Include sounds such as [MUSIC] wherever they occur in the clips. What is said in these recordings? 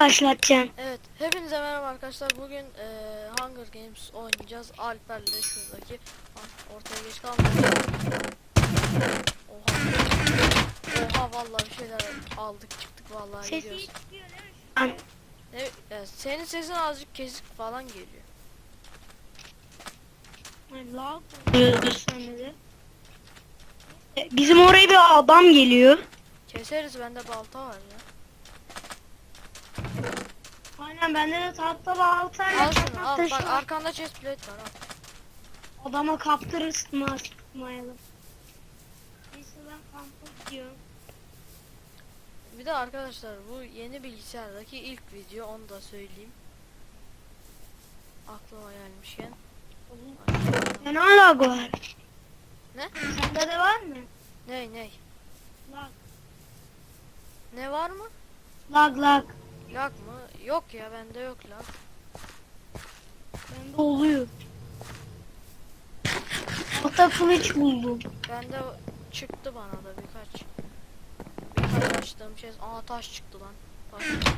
başlatacaksın? Evet, hepinize merhaba arkadaşlar. Bugün eee, Hunger Games oynayacağız. Alper'le şuradaki Ah, ortaya geç kalmayalım. Oha. Oha vallahi bir şeyler aldık çıktık vallahi Sesi gidiyoruz. çıkıyor değil mi şu an? Ne, e, senin sesin azıcık kesik falan geliyor. Lag. E, Bizim oraya bir adam geliyor. Keseriz bende balta var ya. Aynen bende de tahta baltayla Al şunu al bak arkanda chest plate var al. Adama kaptırırsın ha sıkmayalım. Neyse ben kampa gidiyorum. Bir de arkadaşlar bu yeni bilgisayardaki ilk video onu da söyleyeyim. Aklıma gelmişken. Ne lag var? Ne? Sende de var mı? Ney ney? Lag. Ne var mı? Lag lag. Lag mı? Yok ya bende yok lag. Bende oluyor. Orta kılıç buldum. Bende çıktı bana da birkaç. Birkaç açtığım şey. Aa taş çıktı lan. Taş taş.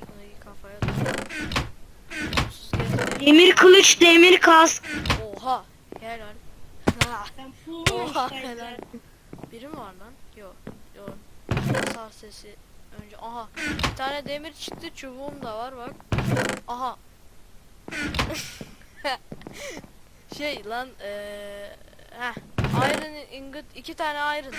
Şunu iyi kafaya da. Demir kılıç, demir kask. Oha. Helal. [LAUGHS] Oha, helal. Biri mi var lan? Yok. Yok. Sağ sesi önce. Aha. Bir tane demir çıktı. Çubuğum da var bak. Aha. [LAUGHS] şey lan eee heh. Iron ingot iki tane iron.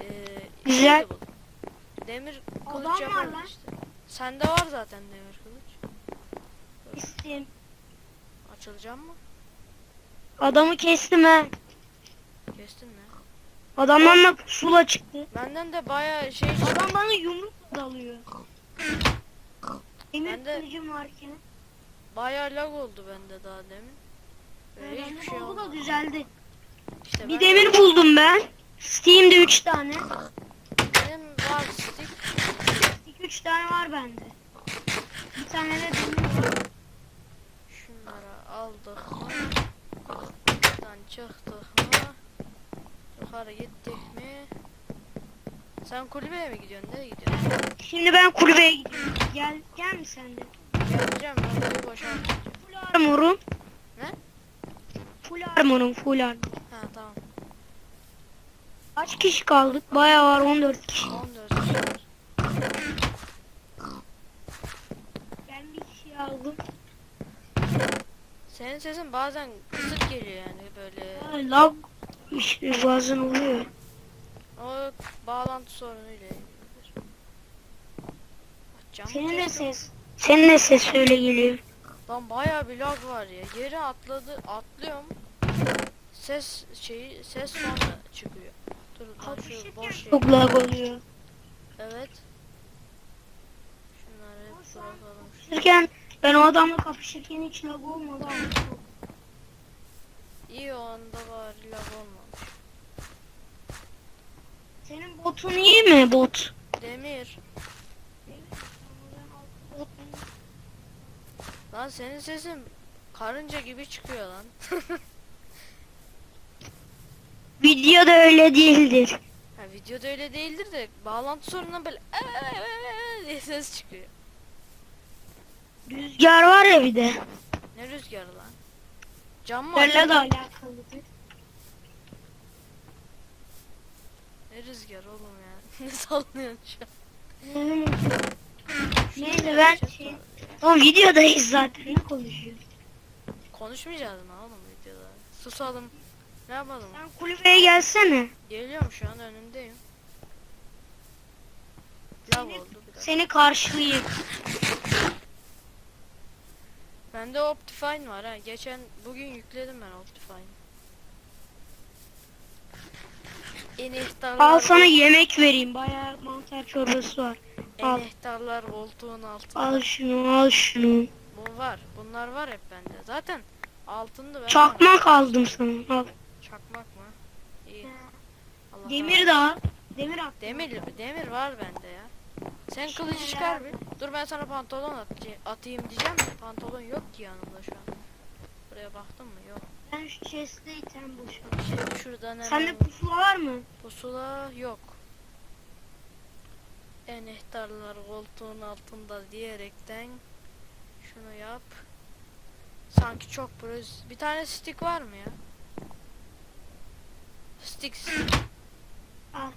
Eee Güzel. Demir kılıç Adam var yaparız lan. işte. Sende var zaten demir kılıç. İsteyim. Açılacak mı? Adamı kestim he. Kestin mi? Adamdan da pusula çıktı. Benden de baya şey. Adam bana yumruk dalıyor. Demir Ben de- kılıcım varken. Baya lag oldu bende daha demin. Böyle hiçbir şey oldu da düzeldi. İşte Bir ben- demir buldum ben. Steam'de 3 tane. Benim var stick. 2-3 tane var bende. Bir tane de demir var. Şunları aldık? Buradan çıktık? Yukarı gittik mi? Sen kulübeye mi gidiyorsun? Nereye gidiyorsun? Şimdi ben kulübeye gidiyorum. Gel, gel mi sen de? Geleceğim ben burayı boşaltacağım. Full armorum. Ne? Full armorum, full armor. Ha tamam. Kaç kişi kaldık? Bayağı var 14 kişi. 14 kişi var. Ben bir kişi aldım. Senin sesin bazen kısık geliyor yani böyle. Ha, lag işte bazen oluyor. O bağlantı sorunuyla ilgilidir. Cam Senin de ses. Senin de ses öyle geliyor. Lan bayağı bir lag var ya. Yere atladı, atlıyorum. Ses şeyi ses sonra çıkıyor. Dur lan şu boş şey. Çok lag oluyor. Evet. Şunları bırakalım. Kapışırken ben o adamla kapışırken hiç lag olmadı ama. İyi o anda bari lag olmamış. Senin botun iyi mi bot? Demir. Lan senin sesin karınca gibi çıkıyor lan. [LAUGHS] Videoda öyle değildir. Ha, videoda öyle değildir de bağlantı sorunundan böyle diye ses çıkıyor. Rüzgar var ya bir de. Ne rüzgarı lan? Cam mı Böyle de alakalıdır. Ne rüzgar oğlum ya? [LAUGHS] ne sallıyorsun şu an? Neyse ben şey... sonra. O videodayız zaten ne konuşuyoruz? Konuşmayacağız mı oğlum videoda? Susalım. Ne yapalım? Sen kulübeye gelsene. Geliyorum şu an önündeyim. Lav oldu bir dakika. Seni karşılayayım. Bende Optifine var ha. Geçen bugün yükledim ben Optifine'ı. Enehtarlar, Al sana yemek vereyim. Bayağı mantar çorbası var. al. enehtarlar koltuğun altında. Al şunu al şunu. Bu var. Bunlar var hep bende. Zaten altında ben Çakmak aldım sana. Al. Çakmak mı? İyi. Allah Demir de al. Demir at. Demir, demir var bende ya. Sen kılıcı çıkar bir. Dur ben sana pantolon at, atayım diyeceğim de pantolon yok ki yanımda şu an. Buraya baktın mı? Yok. Ben şu chest'te item boşalt. Şimdi şuradan hemen Sende pusula var mı? pusula yok. Enehtarlar koltuğun altında diyerekten şunu yap. Sanki çok burası. Bir tane stick var mı ya? Stick. Al.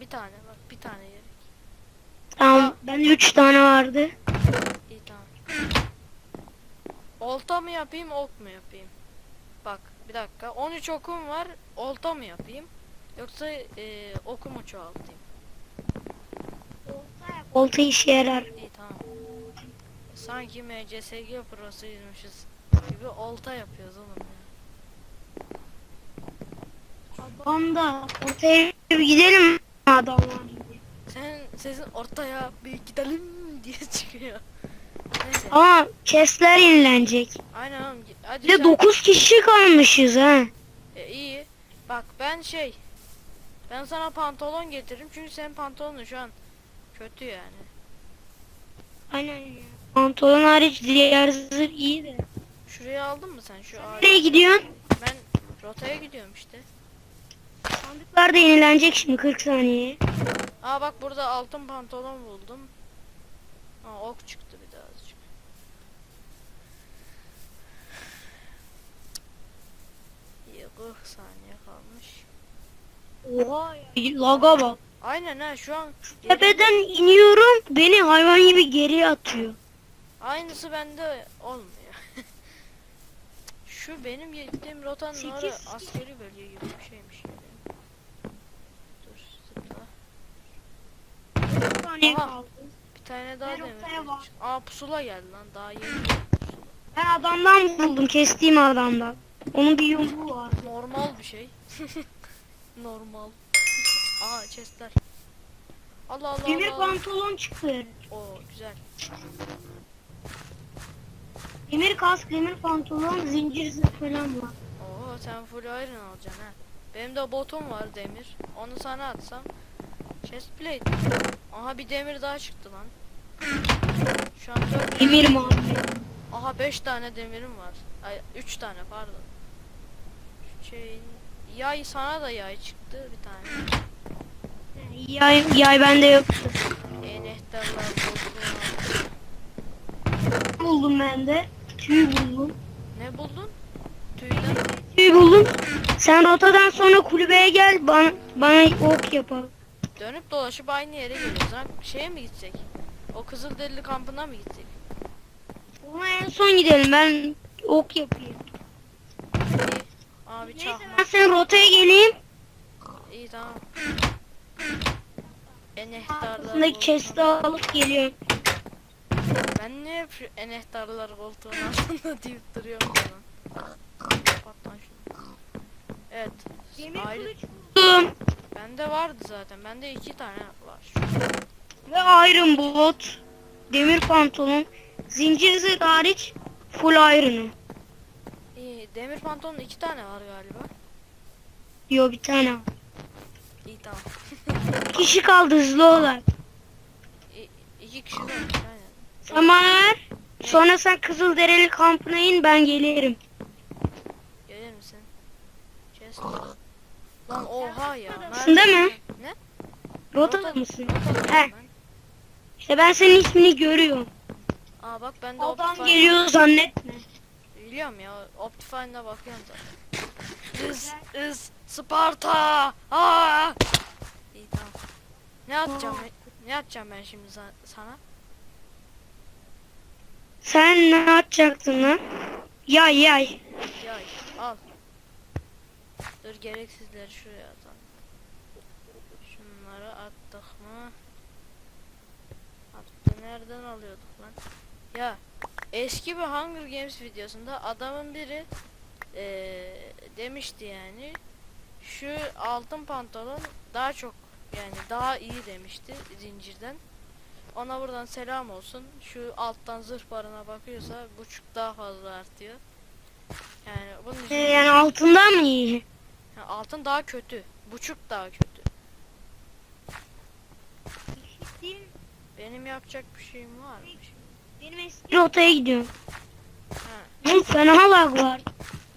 Bir tane bak bir tane gerek. Tamam. Bende 3 tane vardı. Olta mı yapayım ok mu yapayım? Bak bir dakika 13 okum var olta mı yapayım? Yoksa e, okumu çoğaltayım? Olta işe yarar. İyi tamam. Sanki MCSG prosuymuşuz gibi olta yapıyoruz oğlum ya. Banda ortaya bir gidelim adamlar. Sen sesin ortaya bir gidelim diye çıkıyor. Ama chestler yenilenecek. Aynen oğlum. Hadi Bir de sen- 9 kişi kalmışız ha. E, iyi. Bak ben şey. Ben sana pantolon getiririm çünkü senin pantolonun şu an kötü yani. Aynen ya. Pantolon hariç diğer zırh iyi de. Şuraya aldın mı sen şu ağacı? Nereye gidiyorsun? Ben rotaya gidiyorum işte. Sandıklar da yenilenecek şimdi 40 saniye. Aa bak burada altın pantolon buldum. Aa ok çıktı bir daha azıcık. İyi 40 saniye kalmış. Oha ya. Laga bak. Aynen ha şu an geri- Tepeden iniyorum beni hayvan gibi geriye atıyor. aynısı bende olmuyor. [LAUGHS] Şu benim gittiğim rotanın kişi. askeri bölge gibi bir şeymiş yani. Dur zıpla. 40 saniye Aha. kaldı. Bir tane daha demir. Aa pusula geldi lan daha yeni. Ben adamdan buldum kestiğim adamdan. Onun bir yumruğu var. Normal bir şey. [LAUGHS] Normal. Aa chestler. Allah Allah Demir Allah. Pantolon çıktı. Oo güzel. Demir kask, demir pantolon, zincir falan var. Oo sen full iron alacaksın ha. Benim de botum var demir. Onu sana atsam. Chest plate. Aha bir demir daha çıktı lan. Şu an 4 Demir Muhammed. Aha 5 tane demirim var. Ay 3 tane pardon. Şey yay sana da yay çıktı bir tane. Yay, yay bende yoktu. Enehtarlar bozduğunu Buldum ben de. Tüy buldum. Ne buldun? Tüyden. Tüy buldum. Sen rotadan sonra kulübeye gel bana, bana ok yapalım. Dönüp dolaşıp aynı yere geliyoruz. Şeye mi gitsek? O Kızılderili kampına mı gitsek? Ona en son gidelim ben ok yapayım. Abi Neyse çakma. ben senin rotaya geleyim. İyi tamam. Enehtarlar koltuğun- chest'i alıp geliyorum. Ben niye hep enehtarlar koltuğun altında [LAUGHS] deyip duruyorum falan. Kapat lan şunu. Evet. Ayrı... Buldum. Bende vardı zaten. Bende iki tane var. Ve iron bot. Demir pantolon. Zincir zırh hariç full iron'um. İyi. Demir pantolonun iki tane var galiba. Yo bir tane. var. İyi tamam. Kişi kaldı hızlı olarak. İ- iki kişi var. Aynen. Ver. Sonra sen Kızılderili kampına in ben gelirim. Gelir misin? Chest. Lan oha ya. Rotasında nerede- mı? Ne? Rota- mısın? Rotadayım He. ben. İşte ben senin ismini görüyorum. Aa bak ben de Adam Optifine- geliyor zannetme. Biliyorum ya. Optifine'da bakıyorum zaten. Is is Sparta. Aa! İyi tamam. Ne atacağım? ben- Ne atacağım ben şimdi sa- sana? Sen ne yapacaktın lan? Yay yay. Yay. Al. Dur gereksizleri şuraya atalım. Şunları attık mı? Attı nereden alıyorduk lan? Ya eski bir Hunger Games videosunda adamın biri eee, demişti yani şu altın pantolon daha çok yani daha iyi demişti zincirden. Ona buradan selam olsun. Şu alttan zırh barına bakıyorsa buçuk daha fazla artıyor. Yani bunun için Ee, yani altından mı iyi? Ha, altın daha kötü. Buçuk daha kötü. Benim yapacak bir şeyim var mı? Benim eski rotaya gidiyorum. Ha, Oğlum fena lag var.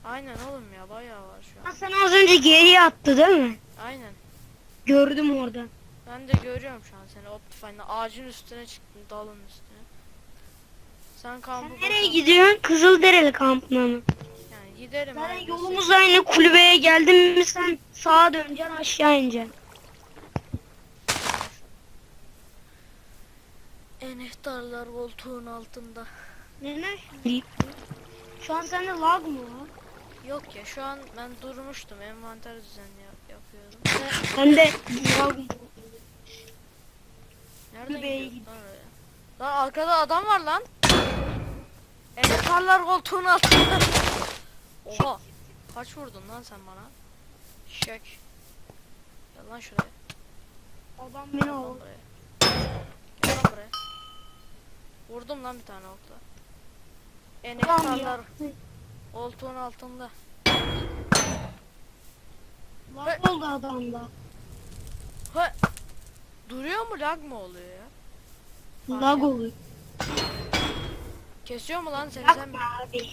aynen oğlum ya bayağı var şu Ha, an. Sen az önce geriye attı değil mi? Aynen. Gördüm orada. Ben de görüyorum şu an seni Optifine'la. Ağacın üstüne çıktın dalın üstüne. Sen kampı Sen nereye boşalt. gidiyorsun? Kızılderili kampına mı? Yani giderim. Zaten yolumuz aynı kulübeye geldin mi sen sağa döneceksin aşağı ineceksin. Enehtarlar koltuğun altında. Şimdi? Şu an sende lag mı var? Yok ya şu an ben durmuştum. Envanter düzenli yap- yapıyorum. Bende lag mı? Nereden Kulübeye gidiyorsun lan öyle? Lan arkada adam var lan. Enehtarlar koltuğun altında. Oha. Kaç vurdun lan sen bana? Şek. Gel lan şuraya. Adam beni aldı. buraya. Gel lan buraya. Vurdum lan bir tane okla. Adam Enehtarlar ya. koltuğun altında. Lag oldu adamda. Ha. Duruyor mu lag mı oluyor ya? Lag oluyor. Kesiyor mu lan seni Lag sen? abi?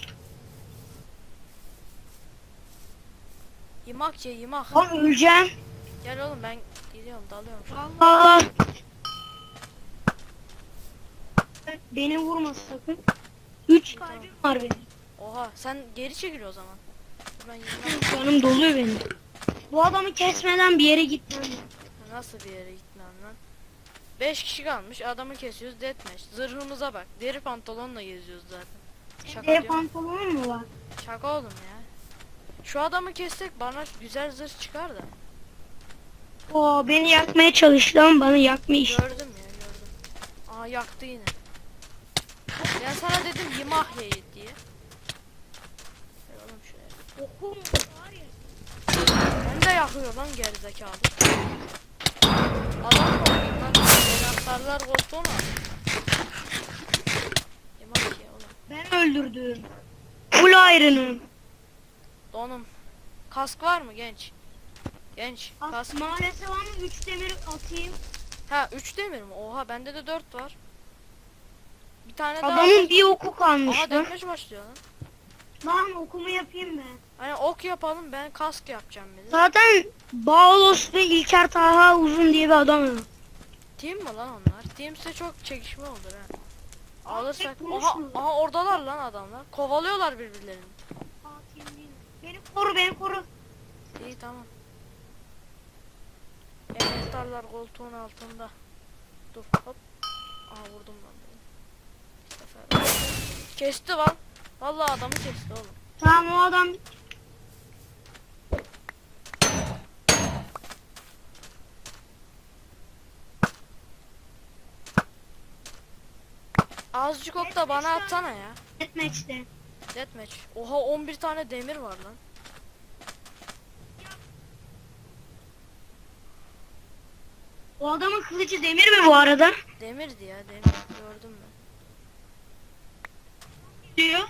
Yimak ye yimak. Lan öleceğim. Gel oğlum ben gidiyorum dalıyorum şu an. Allah. Beni vurma sakın. Üç Tamam. kalbim var benim. Oha sen geri çekil o zaman. Ben yiyemem. Canım doluyor benim. Bu adamı kesmeden bir yere gitmem. Nasıl bir yere gitmem lan? 5 kişi kalmış adamı kesiyoruz deathmatch. Zırhımıza bak. Deri pantolonla geziyoruz zaten. Şaka Deri diyorum. pantolonun mu var? Şaka oğlum ya. Şu adamı kessek bana güzel zırh çıkar da. Oo beni yakmaya çalıştı ama bana yakmış. Gördüm ya gördüm. Aa yaktı yine. Ben sana dedim yimah ye diye. Oğlum şuraya. Okum var ya. Ben de yakıyor lan gerizekalı. Adam mı olayım lan? Enaktarlar koltuğuna. Yemek ye oğlum. Ben öldürdüm. Full iron'ım. Donum. Kask var mı genç? Genç. As Kask. maalesef ama 3 demir atayım. Ha 3 demir mi? Oha bende de 4 var. Bir tane daha. Adamın bir oku kalmış Aha lan. dönmüş başlıyor lan. Lan okumu yapayım ben. Hani ok yapalım ben kask yapacağım bir de. Zaten Bağlos ve İlker Taha Uzun diye bir adam var. Team mi lan onlar? Teamse çok çekişme olur ha. Alırsak. pek Aha, konuşmuyor. aha oradalar lan adamlar. Kovalıyorlar birbirlerini. Beni koru beni koru. İyi tamam. Enehtarlar koltuğun altında. Dur hop. Aa vurdum lan. Kesti lan. Vallahi adamı kesti oğlum. Tamam o adam Azıcık ok da bana atsana ya. deathmatch'te. Deathmatch. Oha 11 tane demir var lan. O adamın kılıcı demir mi bu arada? Demirdi ya demir. Gördüm ben. Diyor.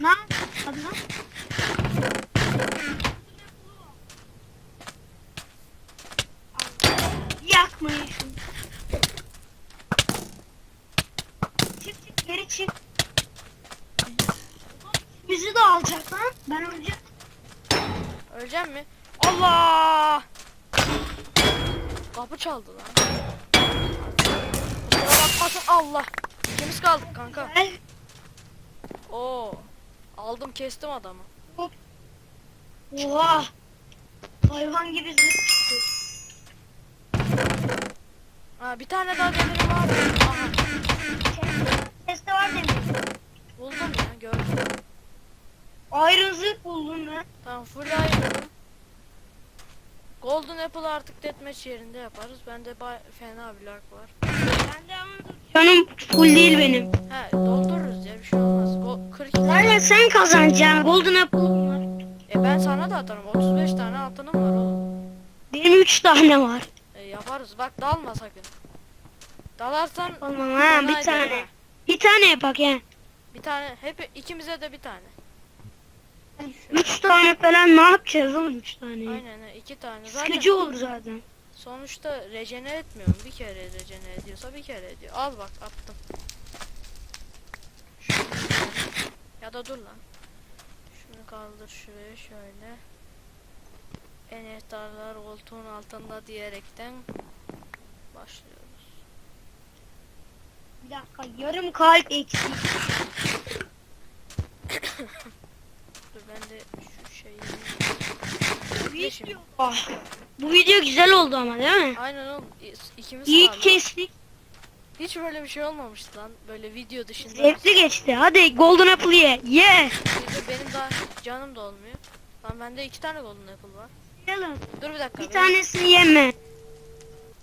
Ne yaptın lan? Yakmayın şunu. Çık çık geri çık. Bizi de alacak lan. Ben öleceğim. Öleceğim mi? Allah! Kapı çaldı lan. Kusura bakmasın Allah. İkimiz kaldık kanka. Gel. Oo. Aldım kestim adamı. Oha. Hayvan gibi zıplıyor. Ha bir tane daha demirim var. Aha Teste var demir. buldum ya gördüm. Iron zırh buldum ben. Tamam full iron. Golden Apple artık deathmatch yerinde yaparız. Bende fena bir lag var. Bende ama Canım full değil benim. He doldururuz ya bir şey olmaz. Go 42 Zaten sen kazanacaksın. Golden Apple var. E ben sana da atarım. 35 tane altınım var oğlum. Benim 3 tane var. E yaparız. Bak dalma sakın. Dalarsan Tamam ha bir tane. ha. Bir tane yapak ya. Bir tane hep ikimize de bir tane. 3 tane falan ne yapacağız oğlum 3 tane? Aynen iki tane. Zaten Sıkıcı olur zaten. sonuçta rejenere etmiyorum. Bir kere rejenere ediyorsa bir kere ediyor. Al bak attım. Şunu- Ya da dur lan. Şunu kaldır şuraya şöyle. Enehtarlar koltuğun altında diyerekten başlıyoruz. Bir dakika yarım kalp eksik. [COUGHS] Dur ben de şu şeyi... Video. Ah, Bu video güzel oldu ama değil mi? Aynen oğlum ikimiz İyi kestik. Hiç böyle bir şey olmamıştı lan. Böyle video dışında. Zevkli geçti. Hadi Golden Apple ye. Ye. Bir de benim daha canım da olmuyor. Lan bende iki tane golden apple var. Yiyelim. Dur bir dakika. Bir benim- tanesini yeme.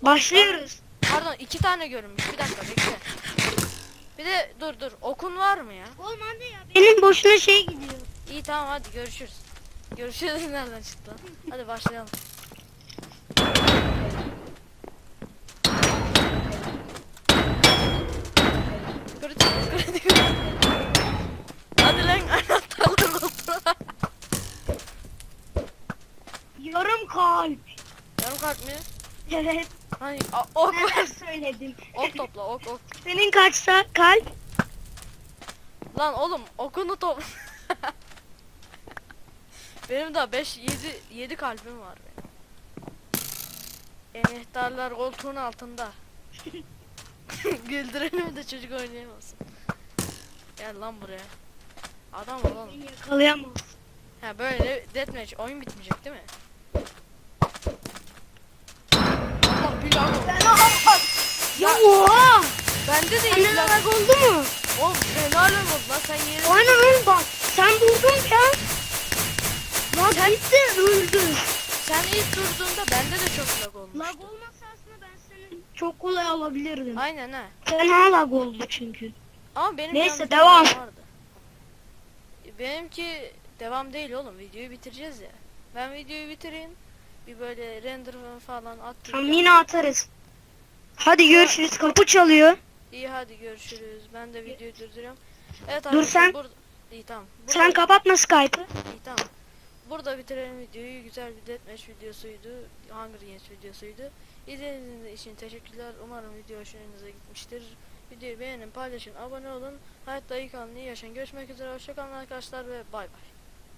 Başlıyoruz. Pardon iki tane görünmüş. Bir dakika bekle. Bir de dur dur. Okun var mı ya? Olmadı ya. Benim boşuna şey gidiyor. İyi tamam hadi görüşürüz. Görüşürüz [LAUGHS] nereden çıktı? lan? Hadi başlayalım. Kritik kritik. Hadi lan anahtarlar oldu. Yarım kalp. Yarım kalp mi? Evet. Hani a- ok ver. söyledim. Ok topla ok ok. Senin kaçsa kalp? Lan oğlum okunu top. [LAUGHS] benim daha 5 7 7 kalbim var benim. Enehtarlar koltuğun altında. [LAUGHS] Güldürelim de çocuk oynayamasın. Gel lan buraya. Adam ol oğlum. Ha böyle deathmatch oyun bitmeyecek değil mi? Allah billahi. Ya oha! Bende de illa. lag oldu mu? Oğlum fena lan oldu lan sen yeri. Aynen oğlum bak. Sen durdun ya. Lag gitti öldün. Sen ilk durduğunda bende de çok lag olmuştu. Lag olmasa aslında ben seni çok kolay alabilirdim. Aynen ha. Fena lag oldu çünkü. Ama benim Neyse, devam. vardı. Benimki devam değil oğlum. Videoyu bitireceğiz ya. Ben videoyu bitireyim. Bir böyle render falan Tamam attım. yine atarız. Hadi görüşürüz. Kapı çalıyor. İyi hadi görüşürüz. Ben de videoyu durduruyorum. Evet Dur sen. Burada... İyi tamam. Burada... Sen kapatma Skype'ı. İyi tamam. Burada bitirelim videoyu. Güzel bir deathmatch videosuydu. Hunger Games videosuydu. İzlediğiniz için teşekkürler. Umarım video hoşunuza gitmiştir. Videoyu beğenin, paylaşın, abone olun. Hayatta iyi kalın, iyi yaşayın. Görüşmek üzere. Hoşçakalın arkadaşlar ve bay bay.